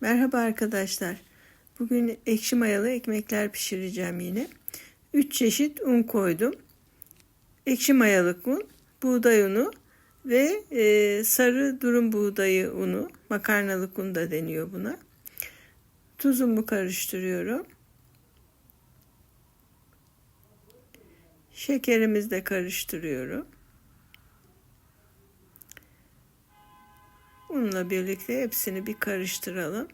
Merhaba arkadaşlar. Bugün ekşi mayalı ekmekler pişireceğim yine. 3 çeşit un koydum. Ekşi mayalık un, buğday unu ve e, sarı durum buğdayı unu, makarnalık un da deniyor buna. Tuzumu karıştırıyorum. Şekerimizi de karıştırıyorum. Unla birlikte hepsini bir karıştıralım.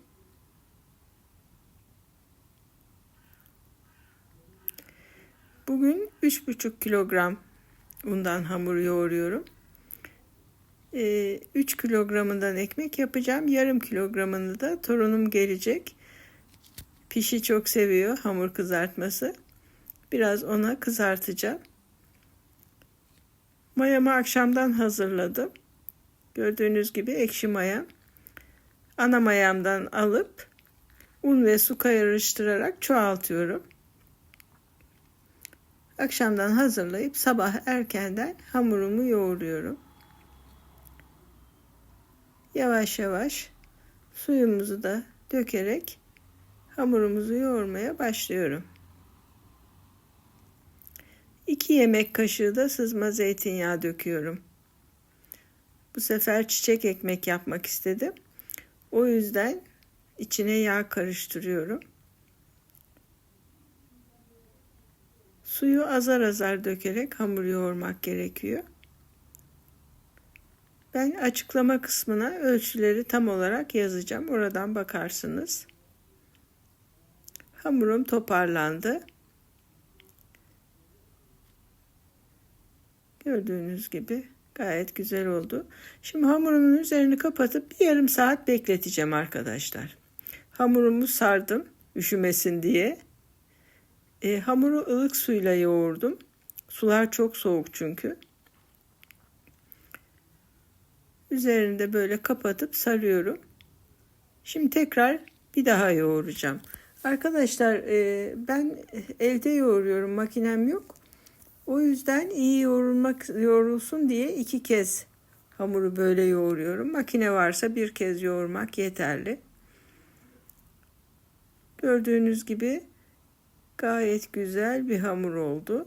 Bugün 3,5 kilogram undan hamur yoğuruyorum. 3 ee, kilogramından ekmek yapacağım. Yarım kilogramını da torunum gelecek. Pişi çok seviyor hamur kızartması. Biraz ona kızartacağım. Mayamı akşamdan hazırladım. Gördüğünüz gibi ekşi maya. Ana mayamdan alıp un ve su karıştırarak çoğaltıyorum. Akşamdan hazırlayıp sabah erkenden hamurumu yoğuruyorum. Yavaş yavaş suyumuzu da dökerek hamurumuzu yoğurmaya başlıyorum. 2 yemek kaşığı da sızma zeytinyağı döküyorum. Bu sefer çiçek ekmek yapmak istedim. O yüzden içine yağ karıştırıyorum. Suyu azar azar dökerek hamur yoğurmak gerekiyor. Ben açıklama kısmına ölçüleri tam olarak yazacağım. Oradan bakarsınız. Hamurum toparlandı. Gördüğünüz gibi Gayet güzel oldu. Şimdi hamurumun üzerini kapatıp bir yarım saat bekleteceğim arkadaşlar. Hamurumu sardım üşümesin diye. E, hamuru ılık suyla yoğurdum. Sular çok soğuk çünkü. Üzerini de böyle kapatıp sarıyorum. Şimdi tekrar bir daha yoğuracağım. Arkadaşlar e, ben elde yoğuruyorum makinem yok. O yüzden iyi yoğrulmak yoğrulsun diye iki kez hamuru böyle yoğuruyorum. Makine varsa bir kez yoğurmak yeterli. Gördüğünüz gibi gayet güzel bir hamur oldu.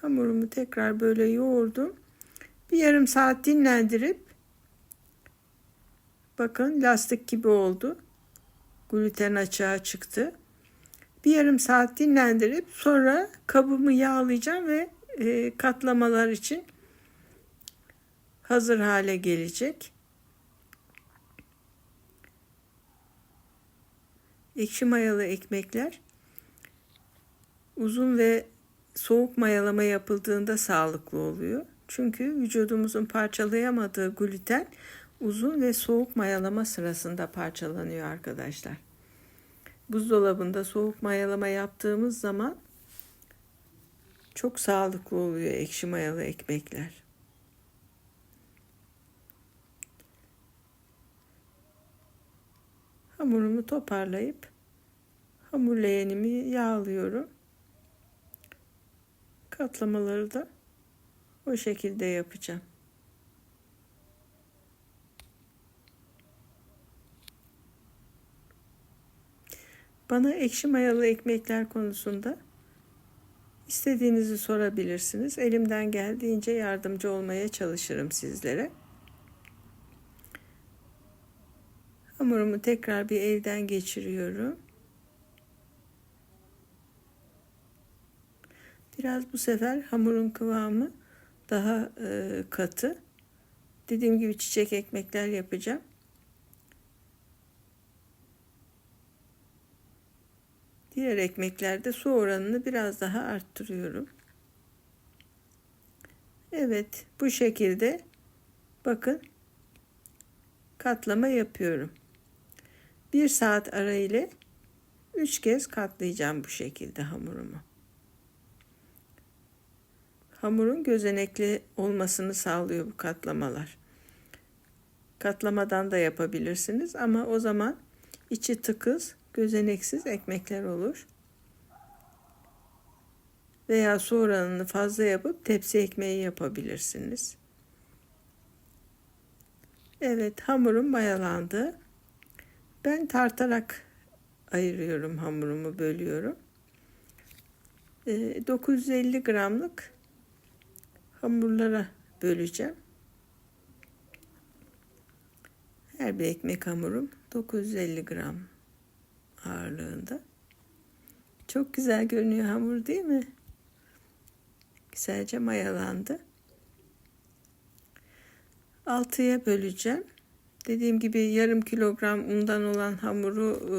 Hamurumu tekrar böyle yoğurdum. Bir yarım saat dinlendirip bakın lastik gibi oldu. Gluten açığa çıktı. Bir yarım saat dinlendirip sonra kabımı yağlayacağım ve e, katlamalar için hazır hale gelecek. Ekşi mayalı ekmekler uzun ve soğuk mayalama yapıldığında sağlıklı oluyor. Çünkü vücudumuzun parçalayamadığı gluten uzun ve soğuk mayalama sırasında parçalanıyor arkadaşlar. Buzdolabında soğuk mayalama yaptığımız zaman çok sağlıklı oluyor ekşi mayalı ekmekler. Hamurumu toparlayıp hamur leğenimi yağlıyorum. Katlamaları da o şekilde yapacağım. Bana ekşi mayalı ekmekler konusunda istediğinizi sorabilirsiniz. Elimden geldiğince yardımcı olmaya çalışırım sizlere. Hamurumu tekrar bir elden geçiriyorum. Biraz bu sefer hamurun kıvamı daha e, katı. Dediğim gibi çiçek ekmekler yapacağım. Diğer ekmeklerde su oranını biraz daha arttırıyorum. Evet bu şekilde bakın katlama yapıyorum. Bir saat ara ile üç kez katlayacağım bu şekilde hamurumu hamurun gözenekli olmasını sağlıyor bu katlamalar. Katlamadan da yapabilirsiniz ama o zaman içi tıkız, gözeneksiz ekmekler olur. veya su oranını fazla yapıp tepsi ekmeği yapabilirsiniz. Evet hamurum mayalandı. Ben tartarak ayırıyorum hamurumu bölüyorum. 950 gramlık hamurlara böleceğim. Her bir ekmek hamurum 950 gram ağırlığında. Çok güzel görünüyor hamur değil mi? Güzelce mayalandı. Altıya böleceğim. Dediğim gibi yarım kilogram undan olan hamuru e,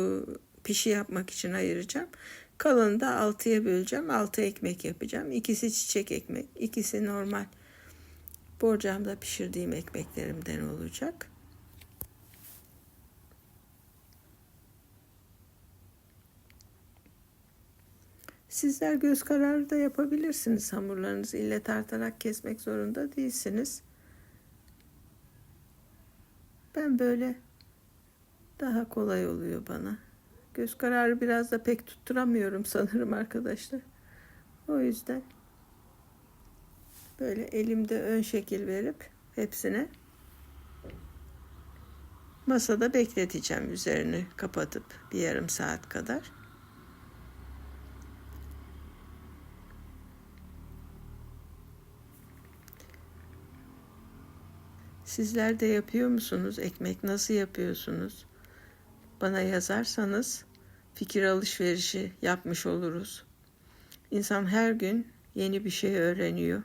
pişi yapmak için ayıracağım. Kalanını da altıya böleceğim. Altı ekmek yapacağım. İkisi çiçek ekmek. ikisi normal borcamda pişirdiğim ekmeklerimden olacak. Sizler göz kararı da yapabilirsiniz hamurlarınızı. İlle tartarak kesmek zorunda değilsiniz. Ben böyle daha kolay oluyor bana. Göz kararı biraz da pek tutturamıyorum sanırım arkadaşlar. O yüzden böyle elimde ön şekil verip hepsine masada bekleteceğim üzerini kapatıp bir yarım saat kadar. Sizler de yapıyor musunuz? Ekmek nasıl yapıyorsunuz? Bana yazarsanız fikir alışverişi yapmış oluruz. İnsan her gün yeni bir şey öğreniyor.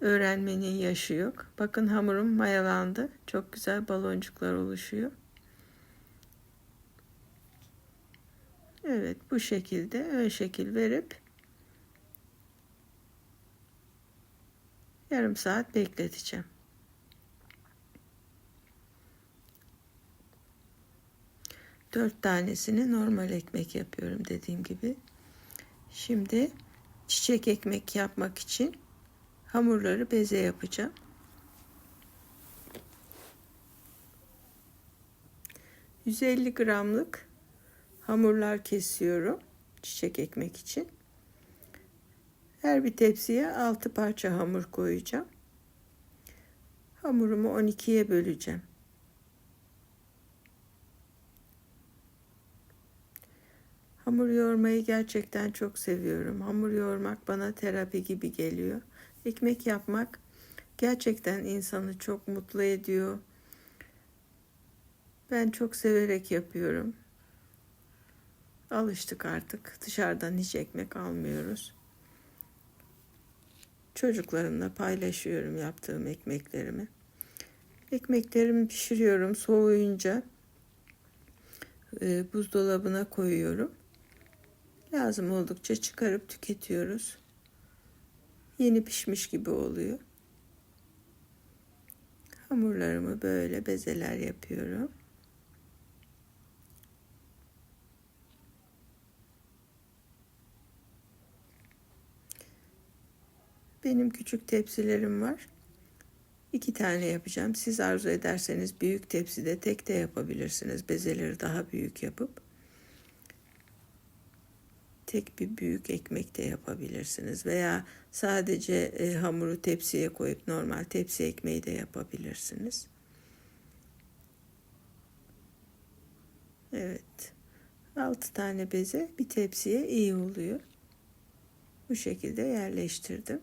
Öğrenmenin yaşı yok. Bakın hamurum mayalandı. Çok güzel baloncuklar oluşuyor. Evet bu şekilde ön şekil verip yarım saat bekleteceğim. Dört tanesini normal ekmek yapıyorum dediğim gibi. Şimdi çiçek ekmek yapmak için hamurları beze yapacağım. ...150 gramlık hamurlar kesiyorum çiçek ekmek için. Her bir tepsiye 6 parça hamur koyacağım. Hamurumu 12'ye böleceğim. Hamur yoğurmayı gerçekten çok seviyorum. Hamur yoğurmak bana terapi gibi geliyor. Ekmek yapmak gerçekten insanı çok mutlu ediyor. Ben çok severek yapıyorum. Alıştık artık. Dışarıdan hiç ekmek almıyoruz. Çocuklarımla paylaşıyorum yaptığım ekmeklerimi. Ekmeklerimi pişiriyorum soğuyunca e, buzdolabına koyuyorum. Lazım oldukça çıkarıp tüketiyoruz. Yeni pişmiş gibi oluyor. Hamurlarımı böyle bezeler yapıyorum. Benim küçük tepsilerim var. İki tane yapacağım. Siz arzu ederseniz büyük tepside tek de yapabilirsiniz. Bezeleri daha büyük yapıp tek bir büyük ekmek de yapabilirsiniz veya sadece e, hamuru tepsiye koyup normal tepsi ekmeği de yapabilirsiniz. Evet. 6 tane beze bir tepsiye iyi oluyor. Bu şekilde yerleştirdim.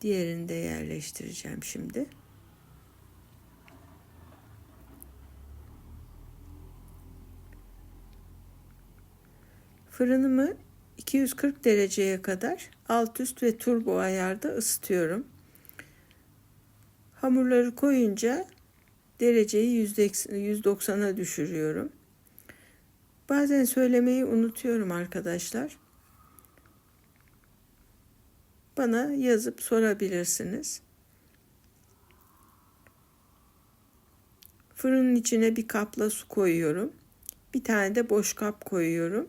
Diğerini de yerleştireceğim şimdi. Fırınımı 240 dereceye kadar alt üst ve turbo ayarda ısıtıyorum. Hamurları koyunca dereceyi %90'a düşürüyorum. Bazen söylemeyi unutuyorum arkadaşlar. Bana yazıp sorabilirsiniz. Fırının içine bir kapla su koyuyorum. Bir tane de boş kap koyuyorum.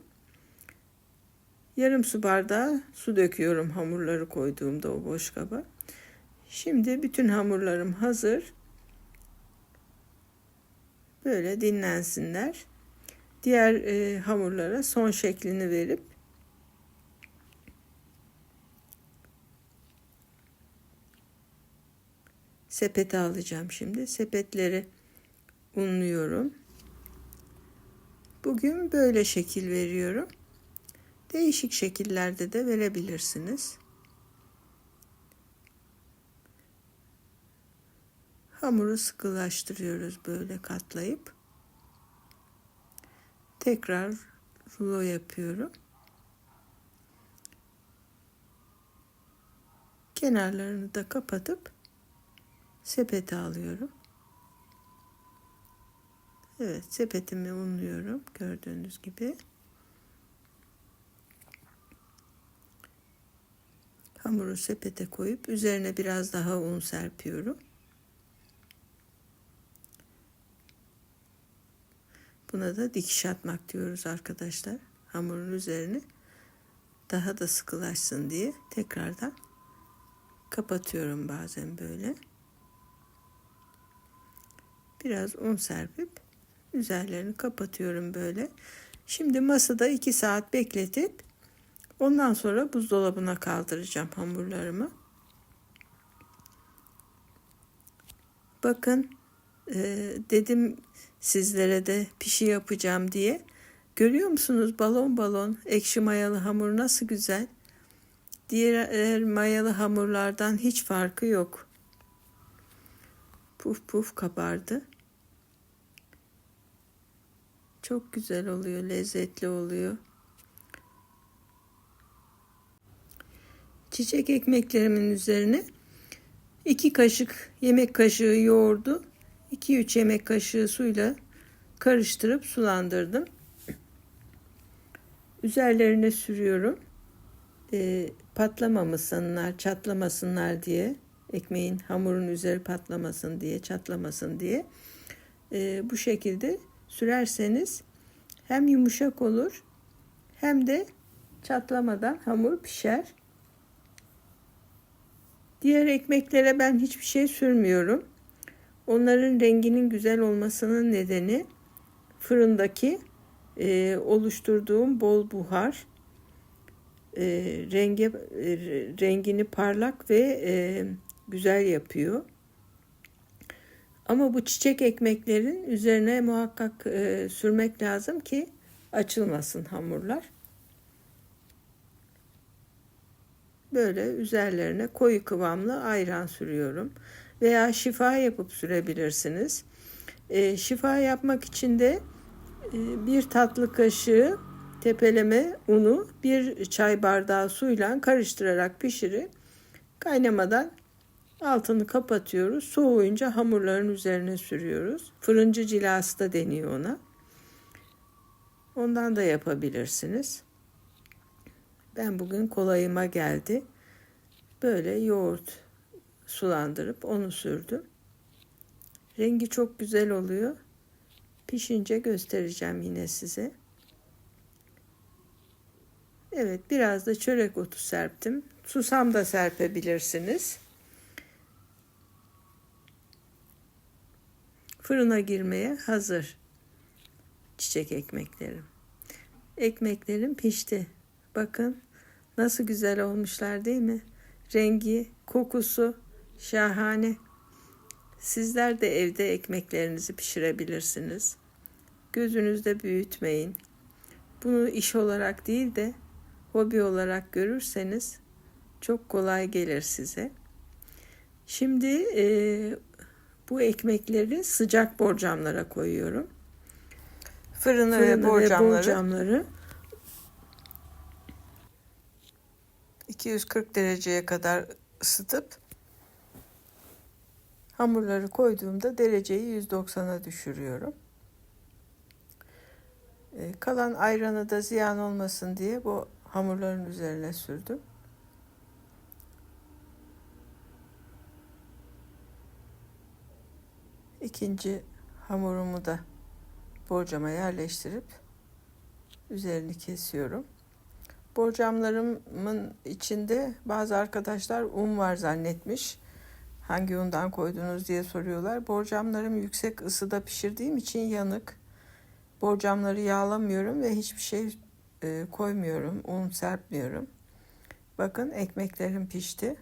Yarım su bardağı su döküyorum hamurları koyduğumda o boş kaba. Şimdi bütün hamurlarım hazır. Böyle dinlensinler. diğer e, hamurlara son şeklini verip sepete alacağım şimdi. Sepetleri unluyorum. Bugün böyle şekil veriyorum. Değişik şekillerde de verebilirsiniz. Hamuru sıkılaştırıyoruz böyle katlayıp. Tekrar rulo yapıyorum. Kenarlarını da kapatıp sepete alıyorum. Evet sepetimi unluyorum gördüğünüz gibi. Hamuru sepete koyup üzerine biraz daha un serpiyorum. Buna da dikiş atmak diyoruz arkadaşlar. Hamurun üzerine daha da sıkılaşsın diye tekrardan kapatıyorum bazen böyle. Biraz un serpip üzerlerini kapatıyorum böyle. Şimdi masada 2 saat bekletip ondan sonra buzdolabına kaldıracağım hamurlarımı. Bakın e, dedim sizlere de pişi yapacağım diye. Görüyor musunuz balon balon ekşi mayalı hamur nasıl güzel. Diğer mayalı hamurlardan hiç farkı yok. Puf puf kabardı. Çok güzel oluyor, lezzetli oluyor. Çiçek ekmeklerimin üzerine 2 kaşık yemek kaşığı yoğurdu 2-3 yemek kaşığı suyla karıştırıp sulandırdım. Üzerlerine sürüyorum. E, patlamamasınlar, çatlamasınlar diye. Ekmeğin hamurun üzeri patlamasın diye, çatlamasın diye. E, bu şekilde sürerseniz hem yumuşak olur hem de çatlamadan hamur pişer. Diğer ekmeklere ben hiçbir şey sürmüyorum. Onların renginin güzel olmasının nedeni fırındaki e, oluşturduğum bol buhar e, renge e, rengini parlak ve e, güzel yapıyor. Ama bu çiçek ekmeklerin üzerine muhakkak e, sürmek lazım ki açılmasın hamurlar. Böyle üzerlerine koyu kıvamlı ayran sürüyorum veya şifa yapıp sürebilirsiniz. E, şifa yapmak için de e, bir tatlı kaşığı tepeleme unu bir çay bardağı suyla karıştırarak pişirip kaynamadan altını kapatıyoruz. Soğuyunca hamurların üzerine sürüyoruz. Fırıncı cilası da deniyor ona. Ondan da yapabilirsiniz. Ben bugün kolayıma geldi. Böyle yoğurt sulandırıp onu sürdüm. Rengi çok güzel oluyor. Pişince göstereceğim yine size. Evet biraz da çörek otu serptim. Susam da serpebilirsiniz. Fırına girmeye hazır çiçek ekmeklerim. Ekmeklerim pişti. Bakın nasıl güzel olmuşlar değil mi? Rengi, kokusu Şahane. Sizler de evde ekmeklerinizi pişirebilirsiniz. Gözünüzde büyütmeyin. Bunu iş olarak değil de hobi olarak görürseniz çok kolay gelir size. Şimdi e, bu ekmekleri sıcak borcamlara koyuyorum. Fırını, Fırını ve borcamları, ve borcamları 240 dereceye kadar ısıtıp Hamurları koyduğumda dereceyi 190'a düşürüyorum. Ee, kalan ayranı da ziyan olmasın diye bu hamurların üzerine sürdüm. İkinci hamurumu da borcama yerleştirip üzerini kesiyorum. Borcamlarımın içinde bazı arkadaşlar un var zannetmiş hangi undan koydunuz diye soruyorlar. Borcamlarım yüksek ısıda pişirdiğim için yanık. Borcamları yağlamıyorum ve hiçbir şey e, koymuyorum. Un serpmiyorum. Bakın ekmeklerim pişti.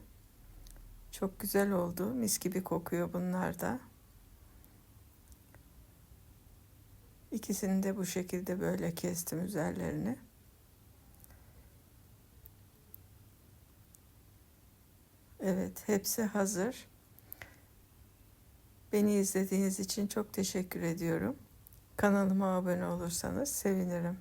Çok güzel oldu. Mis gibi kokuyor bunlar da. İkisini de bu şekilde böyle kestim üzerlerini. Evet, hepsi hazır. Beni izlediğiniz için çok teşekkür ediyorum. Kanalıma abone olursanız sevinirim.